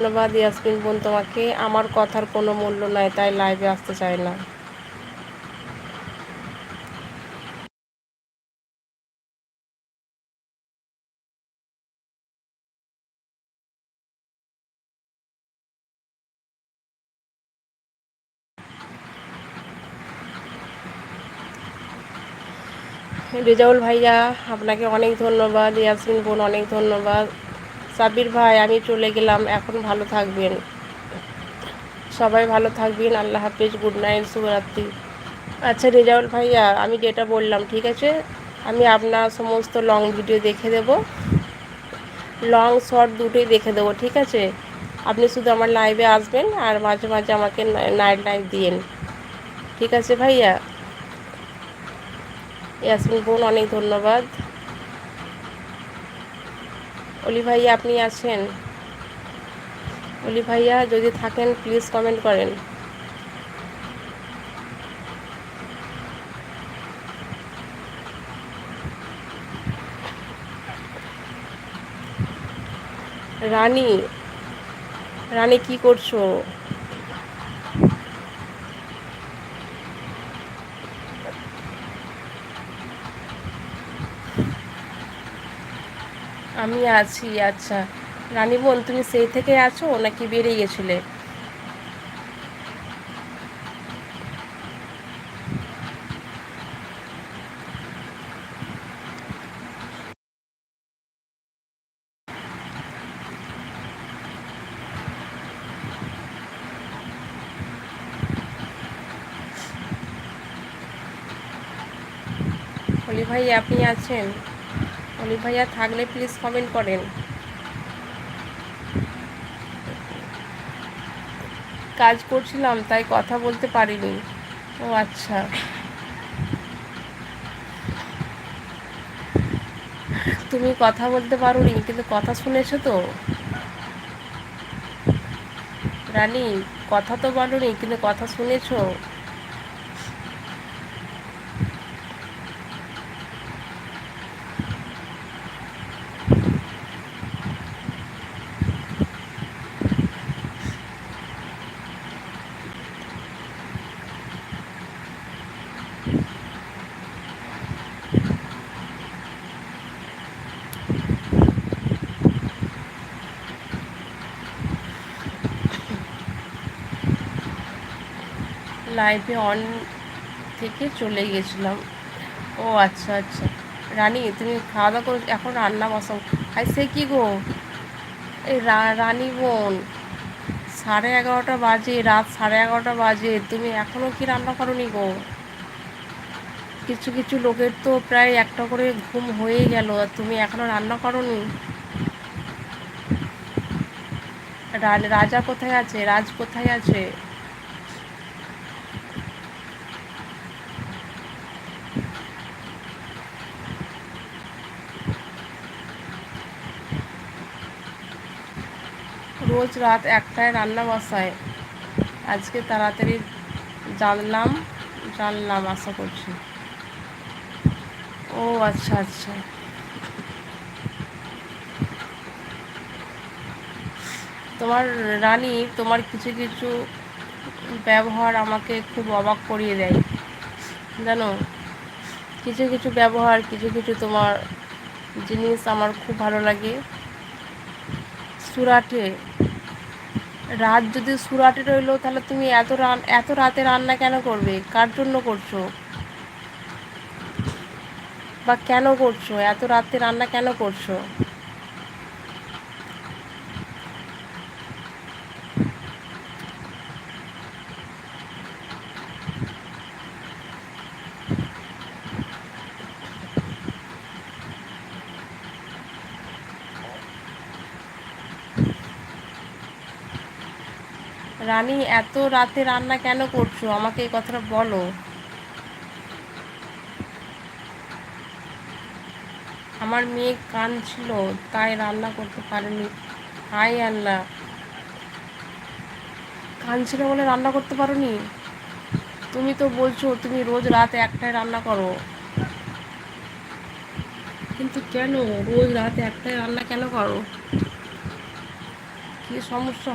ধন্যবাদ, ইয়াসমিন বোন, তোমাকে। আমার কথার কোনো মূল্য নাই, তাই লাইভে আসতে চাই না। রেজাউল ভাইয়া, আপনাকে অনেক ধন্যবাদ, ইয়াসমিন বোন, অনেক ধন্যবাদ। সাবির ভাই, আমি চলে গেলাম। এখন ভালো থাকবেন। সবাই ভালো থাকবেন। আল্লাহ হাফিজ। গুড নাইট, শুভরাত্রি। আচ্ছা রেজাউল ভাইয়া, আমি যেটা বললাম, ঠিক আছে? আমি আপনার সমস্ত লং ভিডিও দেখে দেব। লং শর্ট দুটোই দেখে দেবো, ঠিক আছে? আপনি শুধু আমার লাইভে আসবেন আর মাঝে মাঝে আমাকে নাইট লাইভ দিয়েন। ঠিক আছে ভাইয়া? ইয়াসমিন বোন, অনেক ধন্যবাদ। অলি ভাইয়া, আপনি আছেন? অলি ভাইয়া, যদি থাকেন প্লিজ কমেন্ট করেন। রানী রানী কি করছ? আমি আছি আচ্ছা। রানী বোন তুমি সেই থেকে আছো নাকি বেরিয়ে গেছিলে? ভাই, আপনি আছেন? অলি ভাইয়া থাকলে প্লিজ কমেন্ট করেন। কাজ করছিলাম, তাই কথা বলতে পারিনি। ও আচ্ছা। তুমি কথা বলতে পারোনি, কিন্তু কথা শুনেছো তো? রানী, কথা তো বলোনি, কিন্তু কথা শুনেছো? লাইভে অন থেকে চলে গেছিলাম। ও আচ্ছা আচ্ছা। রানী, তুমি খাওয়া দাওয়া করো, এখন রান্না বসাও। আই সে কি গো? এই রানী বোন, সাড়ে এগারোটা বাজে, রাত সাড়ে এগারোটা বাজে। তুমি এখনও কি রান্না করো নি গো? কিছু কিছু লোকের তো প্রায় একটা করে ঘুম হয়ে গেল, আর তুমি এখনও রান্না করনি? রাজা কোথায় আছে? রাজ কোথায় আছে? রোজ রাত একটায় রান্না বসায়। আজকে তাড়াতাড়ি জানলাম জানলাম, আশা করছি। ও আচ্ছা আচ্ছা। তোমার রানী তোমার কিছু কিছু ব্যবহার আমাকে খুব অবাক করিয়ে দেয়। জানো, কিছু কিছু ব্যবহার, কিছু কিছু তোমার জিনিস আমার খুব ভালো লাগে। সুরাটে, রাত যদি সুরাটে রইল, তাহলে তুমি এত রান, এত রাতে রান্না কেন করবে? কার জন্য করছ? বা কেন করছ? এত রাতে রান্না কেন করছ? রানী, এত রাতে রান্না কেন করছ? আমাকে এই কথাটা বলো। আমার মেয়ে কান ছিল, তাই রান্না করতে পারেনি। হাই আল্লাহ। কান ছিল বলে রান্না করতে পারোনি? তুমি তো বলছো, তুমি রোজ রাত একটায় রান্না করো। কিন্তু কেন? রোজ রাত একটায় রান্না কেন করো? কী সমস্যা?